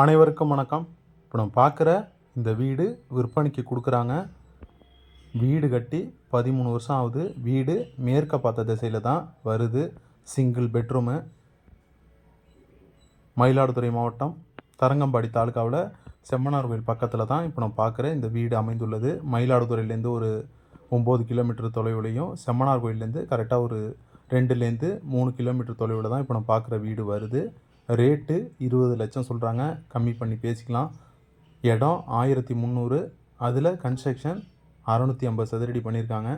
அனைவருக்கும் வணக்கம். இப்போ நம்ம பார்க்குற இந்த வீடு விற்பனைக்கு கொடுக்குறாங்க. வீடு கட்டி பதிமூணு வருஷம் ஆகுது. வீடு மேற்க பார்த்த திசையில் தான் வருது. சிங்கிள் பெட்ரூமு மயிலாடுதுறை மாவட்டம் தரங்கம்பாடி தாலுக்காவில் செம்மனார் கோயில் பக்கத்தில் தான் இப்போ நம்ம பார்க்குற இந்த வீடு அமைந்துள்ளது. மயிலாடுதுறையிலேருந்து ஒரு ஒம்பது கிலோமீட்டர் தொலைவுலையும் செம்மனார் கோயிலேருந்து கரெக்டாக ஒரு ரெண்டுலேருந்து மூணு கிலோமீட்டர் தொலைவில் தான் இப்போ நம்ம பார்க்குற வீடு வருது. ரேட்டு இருபது லட்சம் சொல்கிறாங்க கம்மி பண்ணி பேசிக்கலாம். இடம் ஆயிரத்தி முந்நூறு. அதில் கன்ஸ்ட்ரக்ஷன் அறநூற்றி ஐம்பது சதுரடி பண்ணியிருக்காங்க.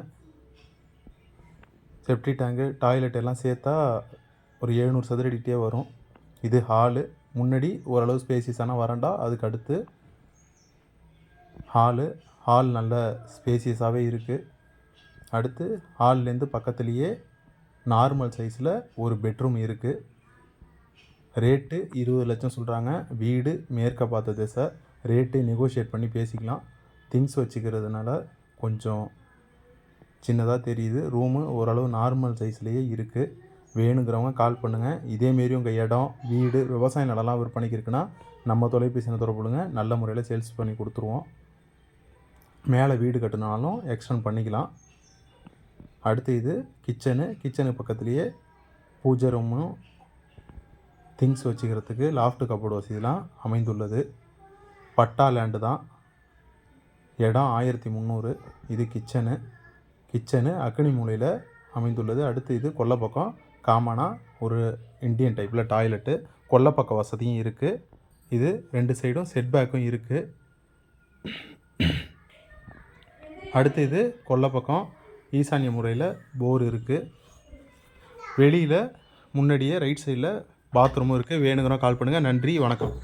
செப்டி டேங்கு டாய்லெட் எல்லாம் சேர்த்தா ஒரு எழுநூறு சதுரடிட்டே வரும். இது ஹாலு முன்னாடி ஓரளவு ஸ்பேசியஸான வரண்டா அதுக்கு அடுத்து ஹாலு ஹால் நல்ல ஸ்பேசியஸாகவே இருக்குது அடுத்து ஹால்லேருந்து பக்கத்துலேயே நார்மல் சைஸில் ஒரு பெட்ரூம் இருக்குது ரேட்டு இருபது லட்சம் சொல்கிறாங்க வீடு மேற்க பார்த்த திசை ரேட்டு நெகோஷியேட் பண்ணி பேசிக்கலாம். திங்ஸ் வச்சுக்கிறதுனால கொஞ்சம் சின்னதாக தெரியுது. ரூமு ஓரளவு நார்மல் சைஸ்லேயே இருக்குது வேணுங்கிறவங்க கால் பண்ணுங்கள் இதேமாரி உங்கள் இடம் வீடு விவசாய நிலம்லாம் விற்பனைக்கு இருக்குன்னா நம்ம தொலைபேசியில் தொடர்புடுங்க நல்ல முறையில் சேல்ஸ் பண்ணி கொடுத்துருவோம். மேலே வீடு கட்டினாலும் எக்ஸ்டெண்ட் பண்ணிக்கலாம். அடுத்து இது கிச்சனு கிச்சனுக்கு பக்கத்துலேயே பூஜை ரூமும் திங்ஸ் வச்சுக்கிறதுக்கு லாஃப்ட் கப்போர்டு வசதிலாம் அமைந்துள்ளது. பட்டா லேண்டு தான். இடம் ஆயிரத்தி முந்நூறு. இது கிச்சனு கிச்சனு அக்னி மூலையில் அமைந்துள்ளது. அடுத்து இது கொல்லப்பக்கம் காமனாக ஒரு இண்டியன் டைப்பில் டாய்லெட்டு கொல்லப்பக்க வசதியும் இருக்குது இது ரெண்டு சைடும் செட் பேக்கும் இருக்குது அடுத்து இது கொல்லப்பக்கம் ஈசானிய முறையில் போர் இருக்குது வெளியில் முன்னாடியே ரைட் சைடில் பாத்ரூமும் இருக்குது வேணுங்கிறோம் கால் பண்ணுங்கள் நன்றி. வணக்கம்.